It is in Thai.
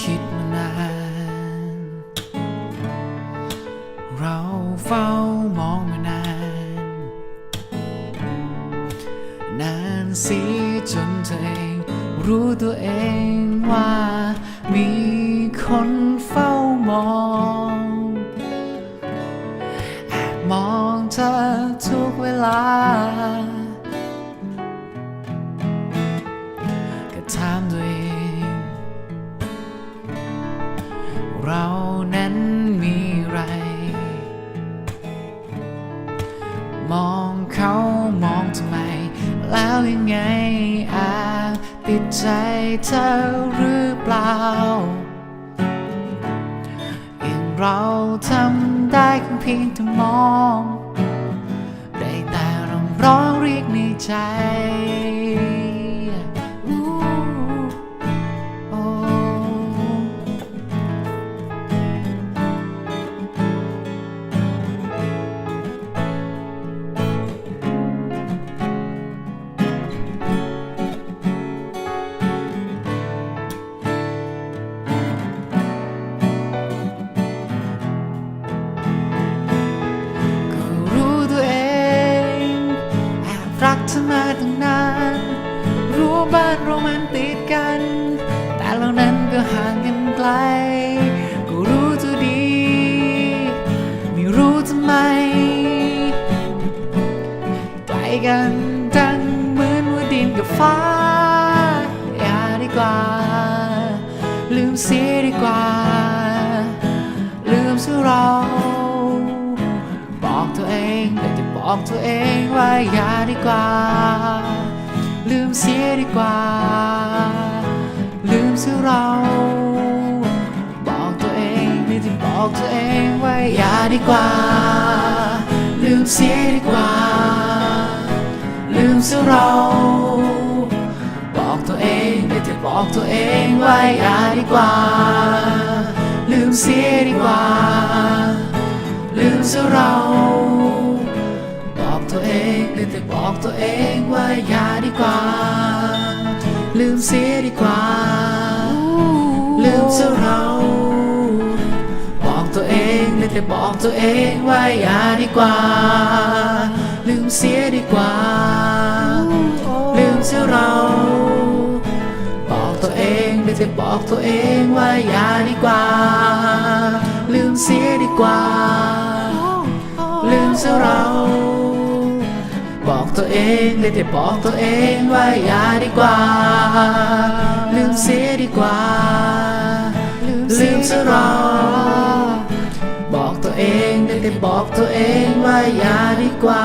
คิดมานาน เราเฝ้ามองมานาน นานสีจนเธอเอง รู้ตัวเองว่า มีคนเฝ้ามองแอบมองเธอทุกเวลา เรานั้นมีไร มองเขามองทำไม แล้วยังไงอาจติดใจเธอหรือเปล่าอย่างเราทำได้แค่เพียงแต่มอง ได้แต่ร้องร้องเรียกในใจ รู้บ้านเรามันติดกัน แต่เรานั้นก็ห่างกันไกลก็รู้ตัวดี ไม่รู้ทำไมไกลกันดังเหมือนว่าดินกับฟ้า อย่าดีกว่า ลืมเสียดีกว่า ลืมสียเราบอกตัวเองแต่จะบอกตัวเองว่าอย่าดีกว่า ลืมเสียดีกว่า ลืมเสียเรา บอกตัวเองไม่ได้บอกตัวเองว่าอย่าดีกว่า ลืมเสียดีกว่า ลืมเสียเรา บอกตัวเองไม่ได้บอกตัวเองว่าอย่าดีกว่า ลืมเสียดีกว่า ลืมเสียเรา บอกตัวเองว่าอย่าดีกว่า ลืมเสียดีกว่า ลืมเสียเรา บอกตัวเองไม่ได้บอกตัวเองว่าอย่าดีกว่า ลืมเสียดีกว่า ลืมเสียเรา บอกตัวเองไม่ได้บอกตัวเองว่าอย่าดีกว่า ลืมเสียดีกว่า ลืมเสียเราบอกตัว เองได้แต่บอกตัวเองว่าอย่าดีกว่า ลืมเสียดีกว่า ลืมเสียเรอบอกตัวเองได้แต่บอกตัวเองว่าอย่าดีกว่า